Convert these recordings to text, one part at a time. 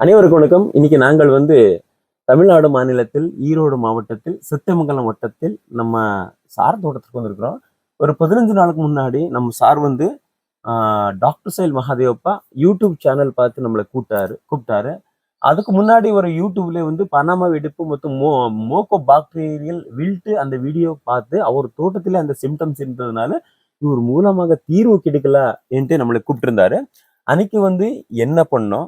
அனைவருக்கும் வணக்கம். இன்னைக்கு நாங்கள் வந்து தமிழ்நாடு மாநிலத்தில் ஈரோடு மாவட்டத்தில் சித்தமங்கலம் வட்டத்தில் நம்ம சார் தோட்டத்துக்கு வந்திருக்கிறோம். ஒரு பதினஞ்சு நாளுக்கு முன்னாடி நம்ம சார் வந்து டாக்டர் சைல் மகாதேவப்பா யூடியூப் சேனல் பார்த்து நம்மளை கூப்பிட்டாரு கூப்பிட்டாரு. அதுக்கு முன்னாடி ஒரு யூடியூப்ல வந்து பனாமா வெடிப்பு மற்றும் மோ மோக்கோ பாக்டீரியல் வில்ட்டு அந்த வீடியோ பார்த்து அவர் தோட்டத்தில் அந்த சிம்டம்ஸ் இருந்ததுனால இவர் மூலமாக தீர்வு கிடைக்கல என்று நம்மளை கூப்பிட்டிருந்தாரு. அன்னைக்கு வந்து என்ன பண்ணோம்?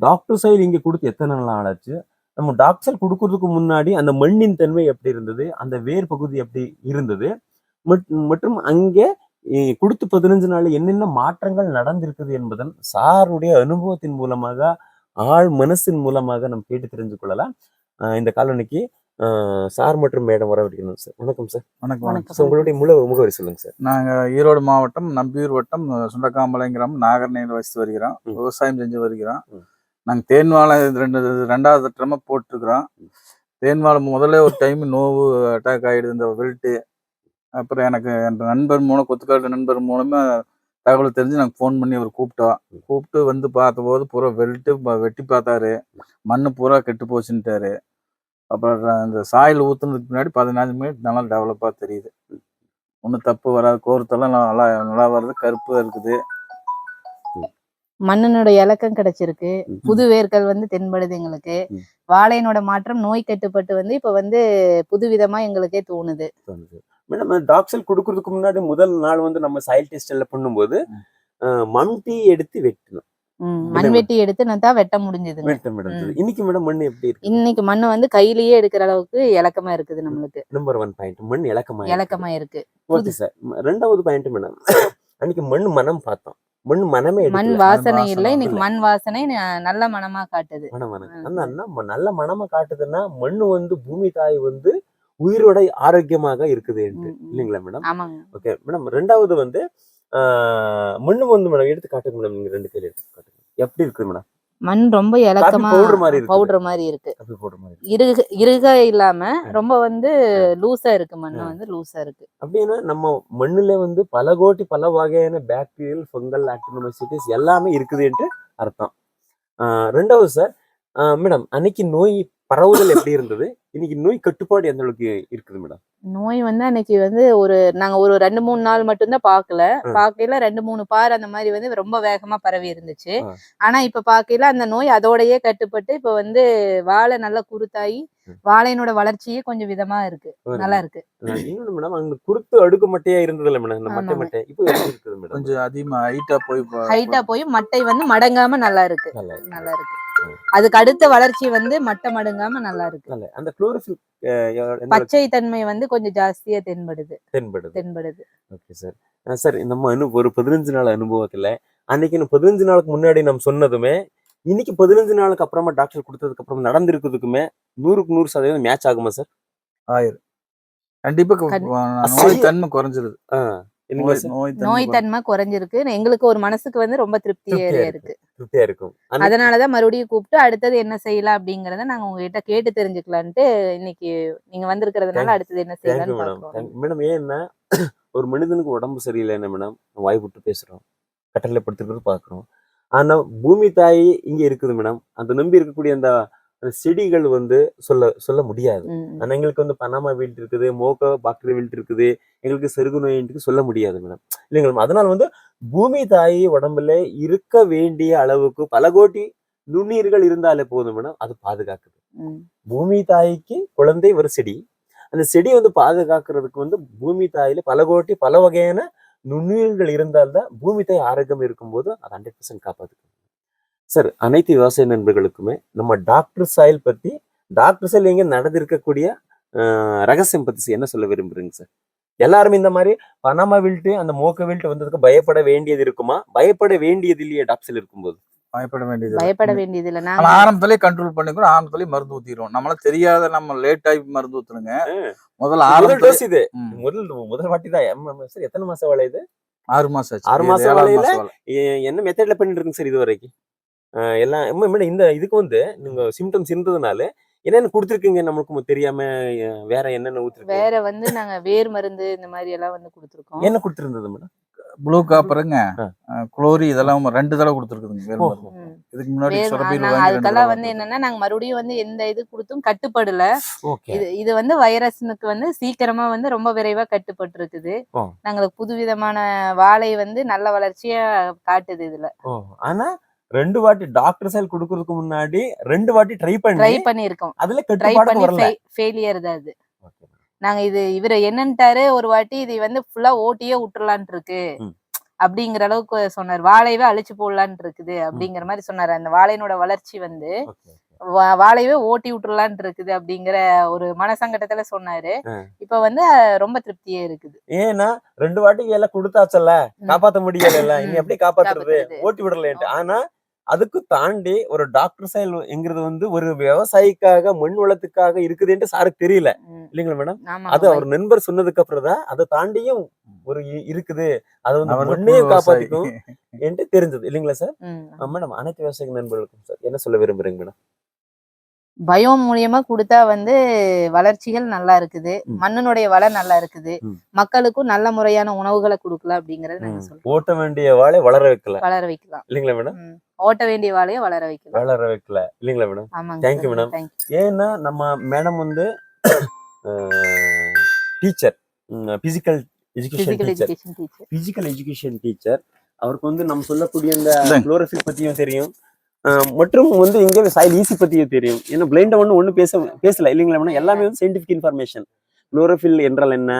டாக்டர் சைல் இங்க கொடுத்து எத்தனை நாள் ஆச்சு நம்ம டாக்டர் கொடுக்கறதுக்கு முன்னாடி அந்த மண்ணின் தன்மை எப்படி இருந்தது? அந்த வேர் பகுதி எப்படி இருந்தது? மட்- மற்றும் அங்கே கொடுத்து பதினஞ்சு நாள் என்னென்ன மாற்றங்கள் நடந்திருக்குது என்பதன் சாருடைய அனுபவத்தின் மூலமாக ஆழ் மனசின் மூலமாக நம்ம கேட்டு தெரிஞ்சு கொள்ளலாம். இந்த காலனிக்கு சார் மற்றும் மேடம் வரவேற்கணும் சார். வணக்கம் சார். வணக்கம். வணக்கம். சார் உங்களுடைய முழு முகவரி சொல்லுங்க சார். நாங்க ஈரோடு மாவட்டம் நம்பியூர் வட்டம் சுண்டக்காம்பலம் கிராமம் நாகர்நேல் வசித்து வருகிறோம். விவசாயம் செஞ்சு வருகிறோம். நாங்கள் தேன் வாழை இது ரெண்டு ரெண்டாவது ட்ரம போட்டிருக்கிறோம். தேன் வாழை முதல்ல ஒரு டைம் நோவு அட்டாக் ஆகிடுது இந்த வெல்ட்டு அப்புறம் எனக்கு என் நண்பர் மூலம் கொத்துக்காட்டு நண்பர் மூலமே தகவல் தெரிஞ்சு நாங்கள் ஃபோன் பண்ணி அவர் கூப்பிட்டோம். கூப்பிட்டு வந்து பார்த்தபோது பூரா வெல்ட்டு வெட்டி பார்த்தாரு. மண்ணு பூரா கெட்டு போச்சுன்ட்டாரு அப்புறம் அந்த சாயில் ஊற்றுனதுக்கு முன்னாடி பதினஞ்சு மினிட் நல்லா டெவலப்பாக தெரியுது. ஒன்றும் தப்பு வராது. கோர்த்தெல்லாம் நல்லா நல்லா வருது கருப்பு இருக்குது. மண்ணினோட இலக்கம் கிடைச்சிருக்கு. புது வேர்கள் வந்து தென்படுது எங்களுக்கு. வாழையினோட மாற்றம் நோய் கட்டுப்பட்டு வந்து இப்ப வந்து புதுவிதமா எங்களுக்கே தோணுது. மேடம் டாக்டர் சைல் கொடுக்கறதுக்கு முன்னாடி முதல் நாள் வந்து நம்ம சாயில் டெஸ்ட் எல்லாம் பண்ணும்போது ம். ஆஹ் மம்டி எடுத்து வெட்டணும். மண்வெட்டி எடுத்து நான் தான் வெட்ட மேடம் இன்னைக்கு மேடம் மண் எப்படி இருக்கு? இன்னைக்கு மண்ணு வந்து கையிலேயே எடுக்கிற அளவுக்கு இலக்கமா இருக்குது நம்மளுக்கு. நம்பர் ஒன் பாயிண்ட் மண் இலக்கமா இலக்கமா இருக்கு. ஓகே சார் ரெண்டாவது பாயிண்ட் மேடம். அன்னைக்கு மண் மனம் பார்த்தோம். மண் மனமே மண். வாசனை இல்லை இன்னைக்கு. மண் வாசனை நல்ல மனமா காட்டுது. நல்ல மனமா காட்டுதுன்னா மண்ணு வந்து பூமி தாய் வந்து உயிரோட ஆரோக்கியமாக இருக்குது. இல்லைங்களா மேடம்? ஓகே. மேடம் ரெண்டாவது வந்து மண்ணு வந்து மேடம் எடுத்து காட்டுங்க மேடம். நீங்க ரெண்டு கையில எடுத்து காட்டுங்க எப்படி இருக்குது மேடம்? மண் ரொம்ப இலக்கமா. பவுடர் மாதிரி இருக்கு. இருக இருக இல்லாம ரொம்ப வந்து லூசா இருக்கு மண்ணு. வந்து லூசா இருக்கு. அப்படின்னா நம்ம மண்ணுல வந்து பல கோட்டி பல வகையான பாக்டீரியல் ஃபங்கல் ஆக்டினோமைசிட்டிஸ் எல்லாமே இருக்குது என்று அர்த்தம். ரெண்டாவது சார் மேடம் அன்னைக்கு நோய் பரவுதல் எப்படி இருந்தது? இன்னைக்கு நோய் கட்டுப்பாடு எந்த அளவுக்கு இருக்குது மேடம் நோய் வந்து அன்னைக்கு வந்து ஒரு நாங்க ஒரு ரெண்டு மூணு நாள் மட்டும்தான் பார்க்கல ம். பார்க்கையில ரெண்டு மூணு பார் அந்த மாதிரி வந்து ரொம்ப வேகமா பரவி இருந்துச்சு. ஆனா இப்ப பார்க்கையில அந்த நோய் அதோடயே கட்டுப்பட்டு இப்ப வந்து வாழை நல்லா குருத்தாயி. வாழையினோட வளர்ச்சியே கொஞ்சம் விதமா இருக்கு நல்லா இருக்கு இன்னொன்னு மேடம் அங்க குருத்து அடுக்கு மட்டையா இருந்ததுல மேடம் இந்த மட்டை. மட்டை இப்போ இருக்குது மேடம் கொஞ்சம் அதிகமாக ஹைட்டா போய் ஹைட்டா போய் மட்டை வந்து மடங்காம நல்லா இருக்கு நல்லா இருக்கு. அதுக்கு அடுத்த வளர்ச்சி வந்து மட்டை மடங்காம நல்லா இருக்கு. அந்த குளோரோஃபில் பச்சை தன்மை வந்து கொஞ்சம் ஜாஸ்தியா தென்படுது. தென்படுது. தென்படுது. Okay sir. சார் நம்ம அனு ஒரு பதினஞ்சு நாள் அனுபவத்துல அன்னைக்கு பதினஞ்சு நாளுக்கு முன்னாடி நம்ம சொன்னதுமே இன்னைக்கு பதினஞ்சு நாளுக்கு அப்புறமா டாக்டர் கொடுத்ததுக்கு அப்புறம் நடந்திருக்கிறதுக்குமே நூறுக்கு நூறு சதவீதம் மேட்ச் ஆகுமா சார்? ஆயிரும். கண்டிப்பா தன்மை குறைஞ்சிருது. நோய் தன்மை குறைஞ்சிருக்கு. எங்களுக்கு ஒரு மனசுக்கு வந்து ரொம்ப திருப்தியா இருக்கு. திருப்தியா இருக்கும். அதனாலதான் மறுபடியும் கூப்பிட்டு அடுத்தது என்ன செய்யலாம் அப்படிங்கறத நாங்க உங்ககிட்ட கேட்டு தெரிஞ்சுக்கலான்ட்டு இன்னைக்கு நீங்க வந்திருக்கிறதுனால அடுத்தது என்ன தேங்க்யூ செய்யலாம்னு மேடம் பாக்குறோம். ஏன்னா ஒரு மனிதனுக்கு உடம்பு சரியில்லைன்னா மேடம் வாய் விட்டு பேசுறோம். கட்டளை படுத்துக்கிறது பார்க்குறோம் ஆனா பூமி தாய் இங்க இருக்குது மேடம் அந்த நம்பி இருக்கக்கூடிய அந்த செடிகள் வந்து சொல்ல சொல்ல முடியாது. ஆனா எங்களுக்கு வந்து பனாமா வீல்ட் இருக்குது மோக்க பாக்டீரியா வீல்ட் இருக்குது எங்களுக்கு செருகு நோயின்ட்டு சொல்ல முடியாது மேடம் இல்லைங்களா? அதனால வந்து பூமி தாய் உடம்புல இருக்க வேண்டிய அளவுக்கு பல கோட்டி நுண்ணுயிர்கள் இருந்தாலே போதும் மேடம் அது பாதுகாக்குது. பூமி தாய்க்கு குழந்தை ஒரு செடி. அந்த செடி வந்து பாதுகாக்கிறதுக்கு வந்து பூமி தாயில பல கோட்டி பல வகையான நுண்ணுயிர்கள் இருந்தால்தான் பூமி தாய் ஆரோக்கியம் இருக்கும்போது அது ஹண்ட்ரட் பர்சன்ட் காப்பாத்துக்கும் சார் அனைத்து விவசாய நண்பர்களுக்குமே நம்ம டாக்டர் சாயல் பத்தி டாக்டர் சாயல் எங்க நடந்திருக்கக்கூடிய ஆஹ், ரகசியம் பத்தி என்ன சொல்ல விரும்புறீங்க சார்? எல்லாருமே இந்த மாதிரி பனாமா வில்ட்டு அந்த மோக்க வில்ட்டு வந்ததுக்கு பயப்பட வேண்டியது இருக்குமா? பயப்பட வேண்டியது இல்லையா டாக்டர் இருக்கும்போது? பயப்பட வேண்டியது பயப்பட வேண்டியது இல்ல. ஆனா நாங்க ஆரம்பத்திலே கண்ட்ரோல் பண்ணிக்கிறோம் ஆரம்பத்திலே மருந்து ஊத்திடுவோம். நம்மள தெரியாத நம்ம லேட் ஆகி மருந்து ஊத்துனுங்க. முதல்ல முதல் ஆரம்பத்துல டோஸ் இது. முதல் முதல் வாட்டி தான். சார் எத்தனை மாசம் இது? ஆறு மாசம் ஆறு மாசம் வேலையில? வேலை. என்ன மெத்தட்ல பண்ணிட்டு இருக்குங்க சார் இது வரைக்கும் எல்லாம் மேடம் இந்த இதுக்கு வந்து நீங்க சிம்டம்ஸ் இருந்ததுனால என்னென்ன கொடுத்துருக்கீங்க நமக்கு தெரியாம வேற என்னென்ன ஊத்துருக்கு? வேற வந்து நாங்க வேர் மருந்து இந்த மாதிரி எல்லாம் வந்து கொடுத்துருக்கோம். என்ன கொடுத்துருந்தது மேடம்? ப்ளூ காப்பருங்க. குளோரி இதெல்லாம் ரெண்டு தடவை கொடுத்துருக்குதுங்க. இதுக்கு முன்னாடி அதுக்கெல்லாம் வந்து என்னன்னா நாங்க மறுபடியும் வந்து எந்த இது கொடுத்தும் கட்டுப்படல. இது இது வந்து வைரஸ்னுக்கு வந்து சீக்கிரமா வந்து ரொம்ப விரைவா கட்டுப்பட்டு இருக்குது. நாங்களுக்கு புதுவிதமான வாழை வந்து நல்ல வளர்ச்சியா காட்டுது இதுல. ஆனா ரெண்டு வாட்டி டாக்டர் சைல் கொடுக்கறதுக்கு முன்னாடி ரெண்டு வாட்டி ட்ரை ட்ரை பண்ணி பண்ணியிருக்கோம் அதுல ட்ரை பண்ணி ஃபெயிலியர் தான் அது. நாங்க இது இவரு என்னன்ட்டாரு ஒரு வாட்டி இது வந்து ஃபுல்லா ஓட்டியே விட்டுறலான் இருக்கு. அப்படிங்கிற அளவுக்கு சொன்னார் வாழையவே அழிச்சு போடலான் இருக்குது அப்படிங்கிற மாதிரி சொன்னாரு அந்த வாழையினோட வளர்ச்சி வந்து வாழையவே ஓட்டி விட்டுறலான் இருக்குது அப்படிங்கிற ஒரு மனசங்கட்டத்துல சொன்னாரு. இப்ப வந்து ரொம்ப திருப்தியே இருக்குது ஏன்னா ரெண்டு வாட்டிக்கு எல்லாம் கொடுத்தாச்சல்ல. காப்பாத்த முடியல இனி. எப்படி காப்பாத்துறது. ஓட்டி விடலன்ட்டு. ஆனா அதுக்கு தாண்டி ஒரு டாக்டர் சைல் என்கிறது வந்து ஒரு விவசாயிக்காக மண் வளத்துக்காக இருக்குதுன்ட்டு சாருக்கு தெரியல. இல்லைங்களா மேடம் அது அவர் நண்பர் சொன்னதுக்கு அப்புறம் தான் அதை தாண்டியும் ஒரு இருக்குது. அது வந்து மண்ணையும். காப்பாத்திக்கும் என்று தெரிஞ்சது. இல்லைங்களா சார். மேடம் அனைத்து விவசாய நண்பர்களுக்கும் சார் என்ன சொல்ல விரும்புறீங்க மேடம் பயோ மூலியமா கொடுத்தா வந்து வளர்ச்சிகள் நல்லா இருக்குது. மண்ணினுடைய வளம் நல்லா இருக்குது. மக்களுக்கும் நல்ல முறையான உணவுகளை கொடுக்கலாம் அப்படிங்கறத நாங்க சொல்றோம். ஓட்ட வேண்டிய வாழை வளர வைக்கல வளர வைக்கலாம். இல்லைங்களா மேடம். ஓட்ட வேண்டிய வாழையை வளர வைக்கலாம் வளர வைக்கல. இல்லைங்களா மேடம் ஆமாங்க. Thank you. ஏன்னா நம்ம மேடம் வந்து teacher physical education Physical teacher education teacher. Physical education teacher அவருக்கு வந்து நம்ம சொல்லக்கூடிய இந்த. குளோரோஃபில் பத்தியும் தெரியும். மற்றும் வந்து இங்க சாயில் ஈசி பத்தியும் தெரியும். ஏன்னா பிளைண்ட ஒன்று ஒன்றும் பேச பேசல இல்லைங்களா மேடம் எல்லாமே வந்து சயின்டிஃபிக் இன்ஃபர்மேஷன் குளோரோஃபில் என்றால் என்ன?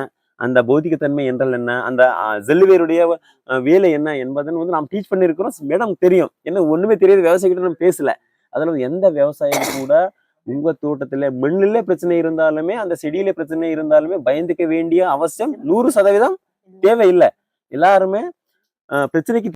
அந்த பௌதிகத்தன்மை என்றால் என்ன? அந்த செல்லுவேருடைய வேலை என்ன என்பதுன்னு வந்து நாம் டீச் பண்ணியிருக்கிறோம். மேடம் தெரியும். என்ன ஒண்ணுமே தெரியாது. விவசாயிகிட்ட நம்ம பேசல. அதில் எந்த விவசாயம் கூட உங்க தோட்டத்துல மண்ணிலே பிரச்சனை இருந்தாலுமே அந்த செடியில பிரச்சனை இருந்தாலுமே பயந்துக்க வேண்டிய அவசியம் நூறு சதவீதம் தேவையில்லை. எல்லாருமே பிரச்சனைக்கு